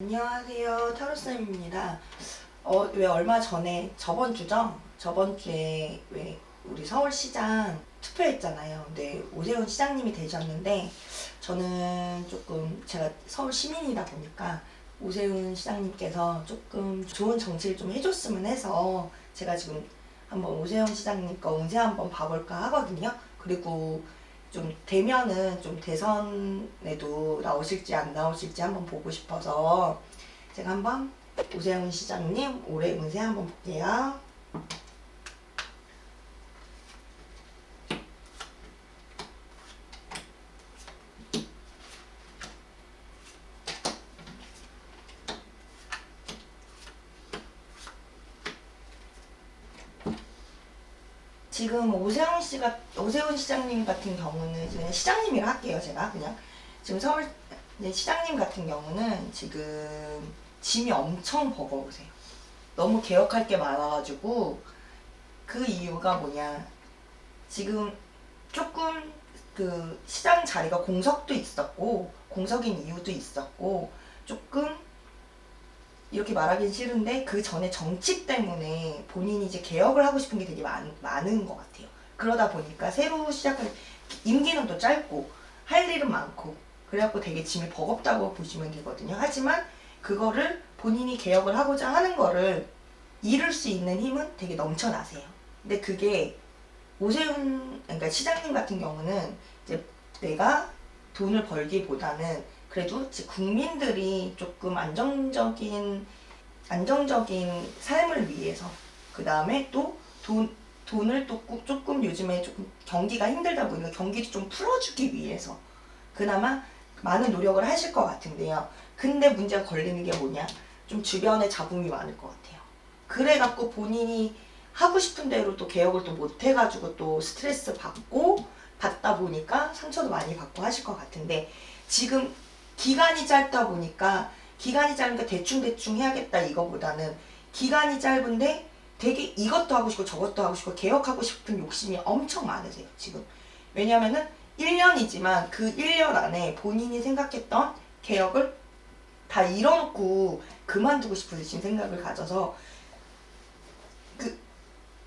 안녕하세요. 타로쌤입니다. 어, 왜 얼마 전에 저번 주죠? 저번 주에 왜 우리 서울시장 투표했잖아요. 근데 오세훈 시장님이 되셨는데 저는 조금 제가 서울 시민이다 보니까 오세훈 시장님께서 조금 좋은 정치를 좀 해줬으면 해서 제가 지금 한번 오세훈 시장님 거 운세 한번 봐볼까 하거든요. 그리고 좀 되면은 좀 대선에도 나오실지 안 나오실지 한번 보고 싶어서 제가 한번 오세훈 시장님 올해 운세 한번 볼게요. 지금 오세훈 씨가 오세훈 시장님 같은 경우는 그냥 시장님이라 할게요 제가 그냥 지금 서울 시장님 같은 경우는 지금 짐이 엄청 버거우세요. 너무 개혁할 게 많아가지고 그 이유가 뭐냐 지금 조금 그 시장 자리가 공석도 있었고 공석인 이유도 있었고 조금 이렇게 말하긴 싫은데 그 전에 정치 때문에 본인이 이제 개혁을 하고 싶은 게 되게 많, 많은 것 같아요. 그러다 보니까 새로 시작할 임기는 또 짧고 할 일은 많고 그래갖고 되게 짐이 버겁다고 보시면 되거든요. 하지만 그거를 본인이 개혁을 하고자 하는 거를 이룰 수 있는 힘은 되게 넘쳐나세요. 근데 그게 오세훈 그러니까 시장님 같은 경우는 이제 내가 돈을 벌기보다는 그래도 국민들이 조금 안정적인 안정적인 삶을 위해서 그 다음에 또 돈 돈을 또 꾸- 조금 요즘에 조금 경기가 힘들다 보니까 경기를 좀 풀어주기 위해서 그나마 많은 노력을 하실 것 같은데요. 근데 문제가 걸리는 게 뭐냐? 좀 주변에 잡음이 많을 것 같아요. 그래갖고 본인이 하고 싶은 대로 또 개혁을 또 못 해가지고 또 스트레스 받고 받다 보니까 상처도 많이 받고 하실 것 같은데 지금 기간이 짧다 보니까 기간이 짧으니까 대충대충 해야겠다 이거보다는 기간이 짧은데 되게 이것도 하고 싶고 저것도 하고 싶고 개혁하고 싶은 욕심이 엄청 많으세요 지금. 왜냐면은 1년이지만 그 1년 안에 본인이 생각했던 개혁을 다 이뤄놓고 그만두고 싶으신 생각을 가져서. 그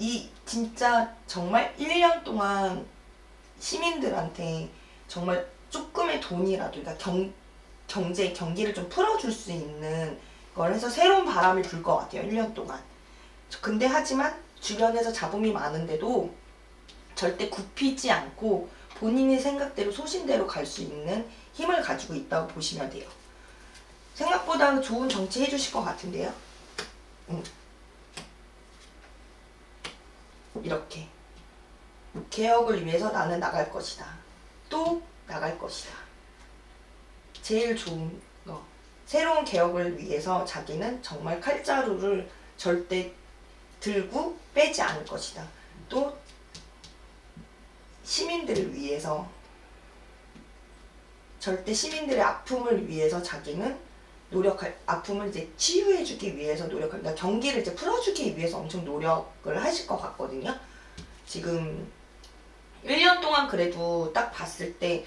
이 진짜 정말 1년 동안 시민들한테 정말 조금의 돈이라도 그러니까 경, 경제 경기를 좀 풀어줄 수 있는 걸 해서 새로운 바람이 불것 같아요 1년 동안 근데 하지만 주변에서 잡음이 많은데도 절대 굽히지 않고 본인의 생각대로 소신대로 갈 수 있는 힘을 가지고 있다고 보시면 돼요 생각보다 좋은 정치 해주실 것 같은데요 음. 이렇게 개혁을 위해서 나는 나갈 것이다. 또 나갈 것이다. 제일 좋은 거. 새로운 개혁을 위해서 자기는 정말 칼자루를 절대 들고 빼지 않을 것이다. 또 시민들을 위해서 절대 시민들의 아픔을 위해서 자기는 노력할 아픔을 이제 치유해주기 위해서 노력할 그러니까 경기를 이제 풀어주기 위해서 엄청 노력을 하실 것 같거든요. 지금 1년 동안 그래도 딱 봤을 때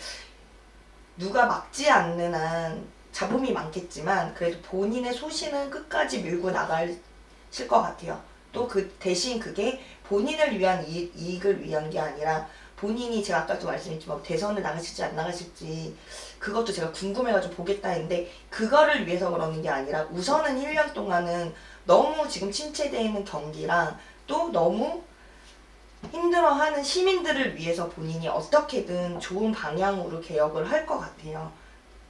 누가 막지 않는 한 잡음이 많겠지만 그래도 본인의 소신은 끝까지 밀고 나가실 것 같아요. 또 그 대신 그게 본인을 위한 이익, 이익을 위한 게 아니라 본인이 제가 아까도 말씀했지만 대선을 나가실지 안 나가실지 그것도 제가 궁금해가지고 보겠다 했는데 그거를 위해서 그러는 게 아니라 우선은 1년 동안은 너무 지금 침체되어 있는 경기랑 또 너무 힘들어하는 시민들을 위해서 본인이 어떻게든 좋은 방향으로 개혁을 할 것 같아요.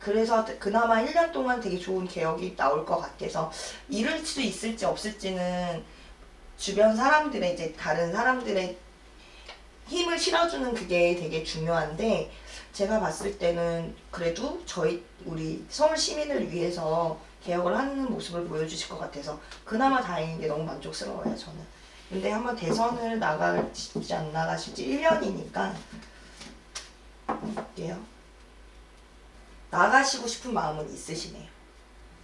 그래서 그나마 1년 동안 되게 좋은 개혁이 나올 것 같아서 이룰 수 있을지 없을지는 주변 사람들의 이제 다른 사람들의 힘을 실어주는 그게 되게 중요한데 제가 봤을 때는 그래도 저희 우리 서울 시민을 위해서 개혁을 하는 모습을 보여주실 것 같아서 그나마 다행인 게 너무 만족스러워요 저는. 근데 한번 대선을 나갈지 안 나가실지 1년이니까 볼게요. 나가시고 싶은 마음은 있으시네요.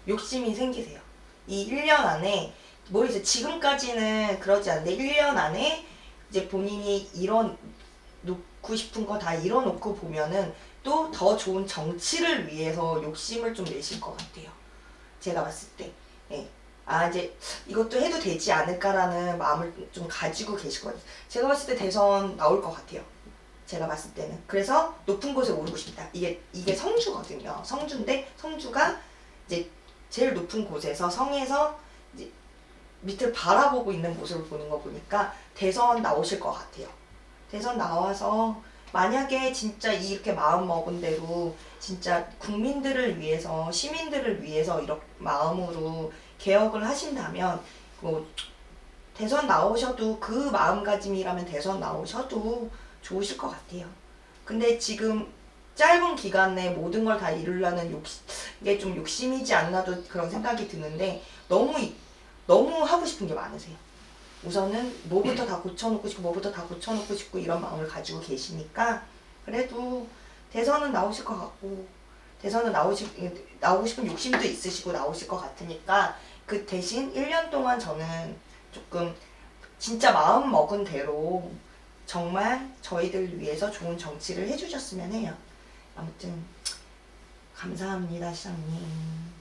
욕심이 생기세요. 이 1년 안에 뭐 이제 지금까지는 그러지 않는데 1년 안에 이제 본인이 이뤄 놓고 싶은 거 다 이뤄놓고 보면은 또 더 좋은 정치를 위해서 욕심을 좀 내실 것 같아요. 제가 봤을 때. 예. 아 이제 이것도 해도 되지 않을까라는 마음을 좀 가지고 계실 거예요. 제가 봤을 때 대선 나올 것 같아요. 제가 봤을 때는. 그래서 높은 곳에 오르고 싶다. 이게 이게 성주거든요. 성주인데 성주가 이제 제일 높은 곳에서 성에서 이제 밑을 바라보고 있는 모습을 보는 거 보니까 대선 나오실 것 같아요. 대선 나와서 만약에 진짜 이렇게 마음 먹은 대로 진짜 국민들을 위해서 시민들을 위해서 이렇게 마음으로 개혁을 하신다면 뭐 대선 나오셔도 그 마음가짐이라면 대선 나오셔도 좋으실 것 같아요. 근데 지금 짧은 기간 내에 모든 걸 다 이루려는 욕심, 이게 좀 욕심이지 않나도 그런 생각이 드는데 너무 이- 너무 하고 싶은 게 많으세요. 우선은 뭐부터 다 고쳐놓고 싶고 뭐부터 다 고쳐놓고 싶고 이런 마음을 가지고 계시니까 그래도 대선은 나오실 것 같고 대선은 나오시 나오고 싶은 욕심도 있으시고 나오실 것 같으니까 그 대신 1년 동안 저는 조금 진짜 마음 먹은 대로 정말 저희들 위해서 좋은 정치를 해주셨으면 해요. 아무튼 감사합니다, 시장님.